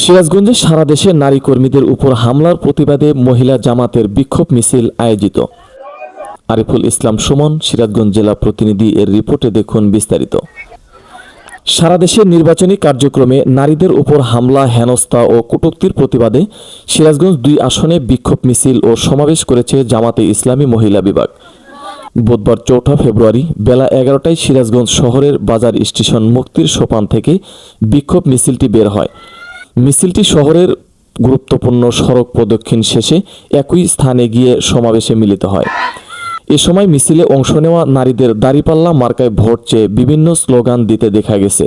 সিরাজগঞ্জে সারা দেশে নারী কর্মীদের উপর হামলার প্রতিবাদে মহিলা জামাতের বিক্ষোভ মিছিল আয়োজিত। আরিফুল ইসলাম সুমন, সিরাজগঞ্জ জেলা প্রতিনিধি এর রিপোর্টে দেখুন বিস্তারিত। সারা দেশের নির্বাচনী কার্যক্রমে নারীদের উপর হামলা, হেনস্থা ও কটূক্তির প্রতিবাদে সিরাজগঞ্জ দুই আসনে বিক্ষোভ মিছিল ও সমাবেশ করেছে জামাতে ইসলামী মহিলা বিভাগ। বুধবার চৌঠা ফেব্রুয়ারি বেলা এগারোটায় সিরাজগঞ্জ শহরের বাজার স্টেশন মুক্তির সোপান থেকে বিক্ষোভ মিছিলটি বের হয়। মিছিলটি শহরের গুরুত্বপূর্ণ সড়ক প্রদক্ষিণ শেষে একই স্থানে গিয়ে সমাবেশে মিলিত হয়। এ সময় মিছিলে অংশ নেওয়া নারীদের দাঁড়িপাল্লা মার্কায় ভোট চেয়ে বিভিন্ন স্লোগান দিতে দেখা গেছে।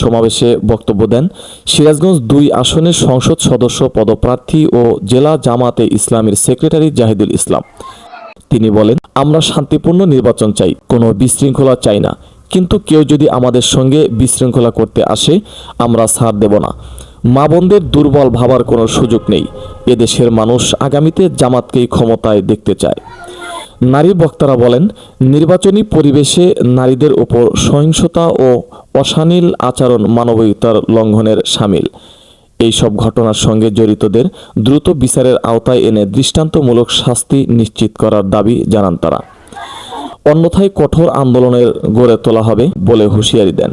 সমাবেশে বক্তব্য দেন সিরাজগঞ্জ দুই আসনের সংসদ সদস্য, পদপ্রার্থী ও জেলা জামাতে ইসলামের সেক্রেটারি জাহিদুল ইসলাম। তিনি বলেন, আমরা শান্তিপূর্ণ নির্বাচন চাই, কোনো বিশৃঙ্খলা চাই না। কিন্তু কেউ যদি আমাদের সঙ্গে বিশৃঙ্খলা করতে আসে, আমরা ছাড় দেব না। মা বোনদের দুর্বল ভাবার কোনো সুযোগ নেই। এদেশের মানুষ আগামীতে জামাতকেই ক্ষমতায় দেখতে চায়। নারী বক্তারা বলেন, নির্বাচনী পরিবেশে নারীদের উপর সহিংসতা ও অশালীল আচরণ মানবিকতার লঙ্ঘনের সামিল। এই সব ঘটনার সঙ্গে জড়িতদের দ্রুত বিচারের আওতায় এনে দৃষ্টান্তমূলক শাস্তি নিশ্চিত করার দাবি জানান তারা। অন্যথায় কঠোর আন্দোলনের গড়ে তোলা হবে বলে হুঁশিয়ারি দেন।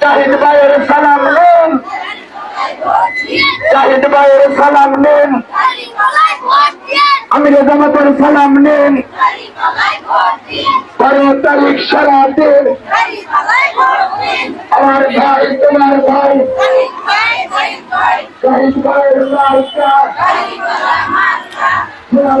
জাহিদ ভাইয়ের সালাম নেন। জাহিদ ভাইয়ের সালাম নেন। আমির জামাতের সালাম নেন। বারো তারিখ সারা দিন আমার ভাই, তোমার ভাই। জাহিদ ভাইয়ের লালটা তোমার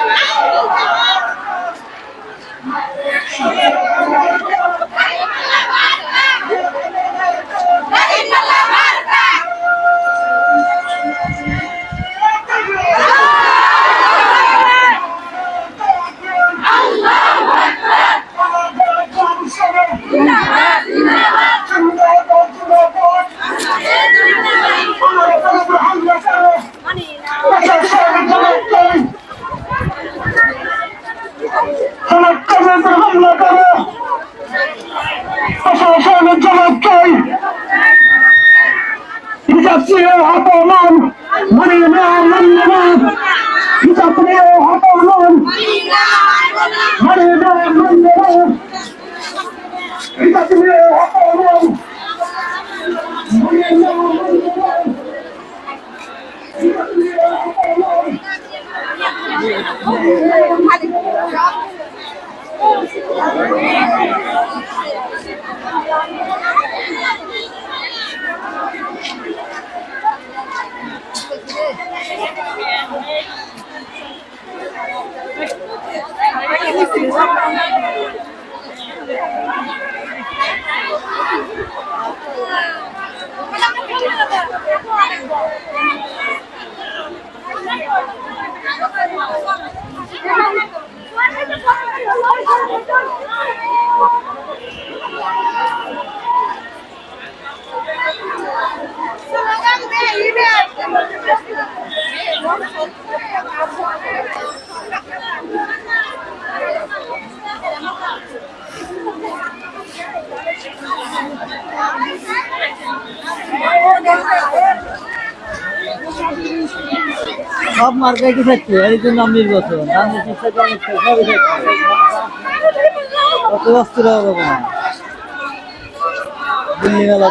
হিজাবপ্রিয় অপমান মানে না মানে না মান্য না। হিজাবপ্রিয় অপমান মানে না মান্য না। হিজাবপ্রিয় অপমান সব মার্কাই কি থাকছে এর জন্য আমি নির্বাচন। আমি চিকিৎসা করেন সবই থাকছে কত অস্থির হবে না দিল্লি মেলা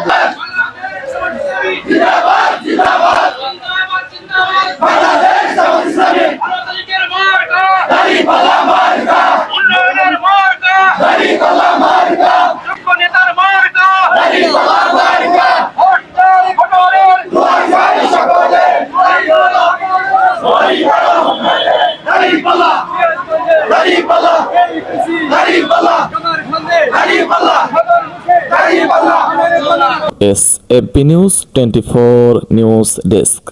S AP news twenty four news desk